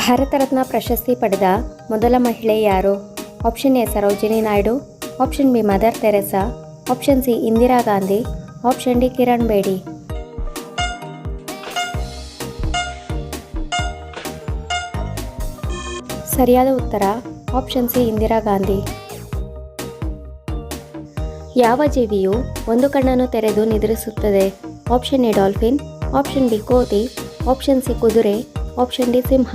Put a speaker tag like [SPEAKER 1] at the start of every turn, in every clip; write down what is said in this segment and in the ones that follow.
[SPEAKER 1] ಭಾರತ ರತ್ನ ಪ್ರಶಸ್ತಿ ಪಡೆದ ಮೊದಲ ಮಹಿಳೆ ಯಾರು? Option A Sarojini Naidu, option B Mother Teresa, option C Indira Gandhi, option D Kiran Bedi. ಸರಿಯಾದ ಉತ್ತರ, ಆಪ್ಷನ್ ಸಿ ಇಂದಿರಾ ಗಾಂಧಿ. ಯಾವ ಜೀವಿಯು ಒಂದು ಕಣ್ಣನ್ನು ತೆರೆದು ನಿದ್ರಿಸುತ್ತದೆ? Option A dolphin, option B ಕೋತಿ, ಆಪ್ಷನ್ ಸಿ ಕುದುರೆ, ಆಪ್ಷನ್ ಡಿ ಸಿಂಹ.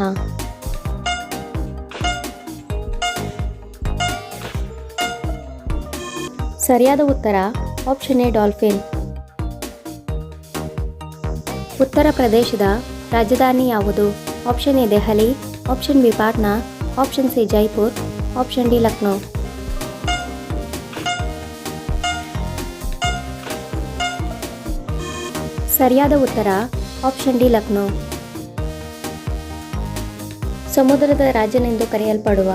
[SPEAKER 1] ಸರಿಯಾದ ಉತ್ತರ, ಆಪ್ಷನ್ ಎ, ಡಾಲ್ಫಿನ್. ಉತ್ತರ ಪ್ರದೇಶದ ರಾಜಧಾನಿ ಯಾವುದು? Option A, Delhi. Option B, Patna. Option C, Jaipur. Option D, Lucknow. ಸರಿಯಾದ ಉತ್ತರ, ಆಪ್ಷನ್ ಡಿ, ಲಕ್ನೋ. ಸಮುದ್ರದ ರಾಜನೆಂದು ಕರೆಯಲ್ಪಡುವ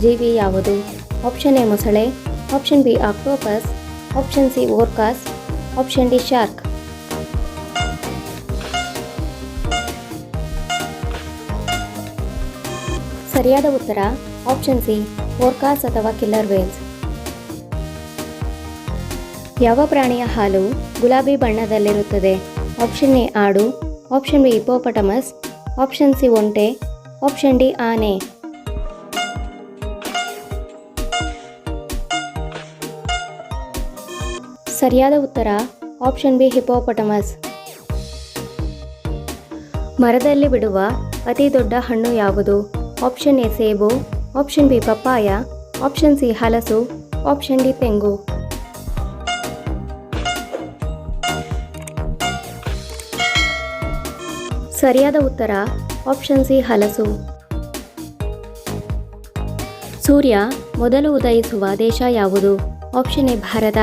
[SPEAKER 1] ಜೀವಿ ಯಾವುದು? ಆಪ್ಷನ್ ಎ, ಮೊಸಳೆ. Option B octopus option C orcas option D shark ಸರಿಯಾದ ಉತ್ತರ ಆಪ್ಷನ್ ಸಿ ಓರ್ಕಾಸ್ ಅಥವಾ ಕಿಲ್ಲರ್ ವೇಲ್ಸ್ ಯಾವ ಪ್ರಾಣಿಯ ಹಾಲು ಗುಲಾಬಿ ಬಣ್ಣದಲ್ಲಿರುತ್ತದೆ? ಆಪ್ಷನ್ ಎ ಆಡು. Option B hippopotamus option C ಒಂಟೆ. ಆಪ್ಷನ್ ಡಿ ಆನೆ. ಸರಿಯಾದ ಉತ್ತರ ಆಪ್ಷನ್ ಬಿ ಹಿಪೋಪಟಮಸ್ ಮರದಲ್ಲಿ ಬಿಡುವ ಅತಿ ದೊಡ್ಡ ಹಣ್ಣು ಯಾವುದು? ಆಪ್ಷನ್ ಎ ಸೇಬು, option B papaya, option C ಹಲಸು, ಆಪ್ಷನ್ ಡಿ ತೆಂಗು ಸರಿಯಾದ ಉತ್ತರ ಆಪ್ಷನ್ ಸಿ ಹಲಸು. ಸೂರ್ಯ ಮೊದಲು ಉದಯಿಸುವ ದೇಶ ಯಾವುದು? Option A Bharat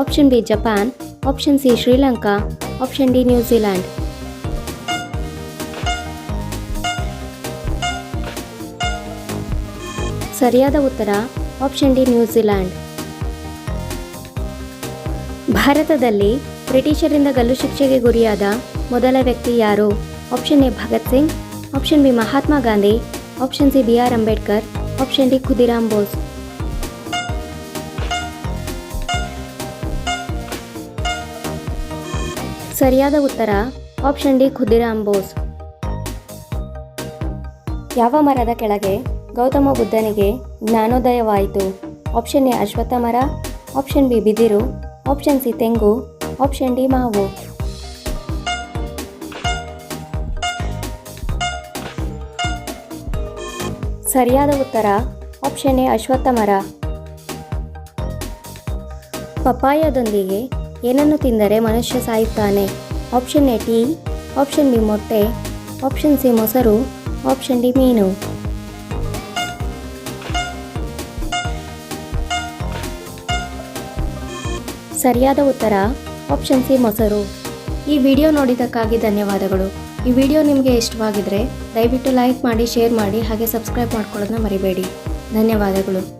[SPEAKER 1] option B Japan option C Sri Lanka option D New Zealand ಸರಿಯಾದ ಉತ್ತರ ಆಪ್ಷನ್ ಡಿ ನ್ಯೂಜಿಲ್ಯಾಂಡ್ ಭಾರತದಲ್ಲಿ ಬ್ರಿಟಿಷರಿಂದ ಗಲ್ಲು ಶಿಕ್ಷೆಗೆ ಗುರಿಯಾದ ಮೊದಲ ವ್ಯಕ್ತಿ ಯಾರು? Option A Bhagat Singh option B Mahatma Gandhi option C B R Ambedkar option D Khudiram Bose ಸರಿಯಾದ ಉತ್ತರ ಆಪ್ಷನ್ ಡಿ ಖುದಿರಾಮ್ ಬೋಸ್ ಯಾವ ಮರದ ಕೆಳಗೆ ಗೌತಮ ಬುದ್ಧನಿಗೆ ಜ್ಞಾನೋದಯವಾಯಿತು? ಆಪ್ಷನ್ ಎ ಅಶ್ವತ್ಥ ಮರ ಆಪ್ಷನ್ ಬಿ ಬಿದಿರು ಆಪ್ಷನ್ ಸಿ ತೆಂಗು ಆಪ್ಷನ್ ಡಿ ಮಾವು. ಸರಿಯಾದ ಉತ್ತರ ಆಪ್ಷನ್ ಎ ಅಶ್ವತ್ಥ ಮರ. ಪಪಾಯದೊಂದಿಗೆ ಏನನ್ನು ತಿಂದರೆ ಮನುಷ್ಯ ಸಾಯುತ್ತಾನೆ? Option A tea, option B ಮೊಟ್ಟೆ, ಆಪ್ಷನ್ ಸಿ ಮೊಸರು, ಆಪ್ಷನ್ ಡಿ ಮೀನು. ಸರಿಯಾದ ಉತ್ತರ, ಆಪ್ಷನ್ ಸಿ ಮೊಸರು. ಈ ವಿಡಿಯೋ ನೋಡಿದ್ದಕ್ಕಾಗಿ ಧನ್ಯವಾದಗಳು. ಈ ವಿಡಿಯೋ ನಿಮಗೆ ಇಷ್ಟವಾಗಿದ್ದರೆ ದಯವಿಟ್ಟು ಲೈಕ್ ಮಾಡಿ, ಶೇರ್ ಮಾಡಿ, ಹಾಗೆ ಸಬ್ಸ್ಕ್ರೈಬ್ ಮಾಡ್ಕೊಳ್ಳೋದನ್ನ ಮರಿಬೇಡಿ. ಧನ್ಯವಾದಗಳು.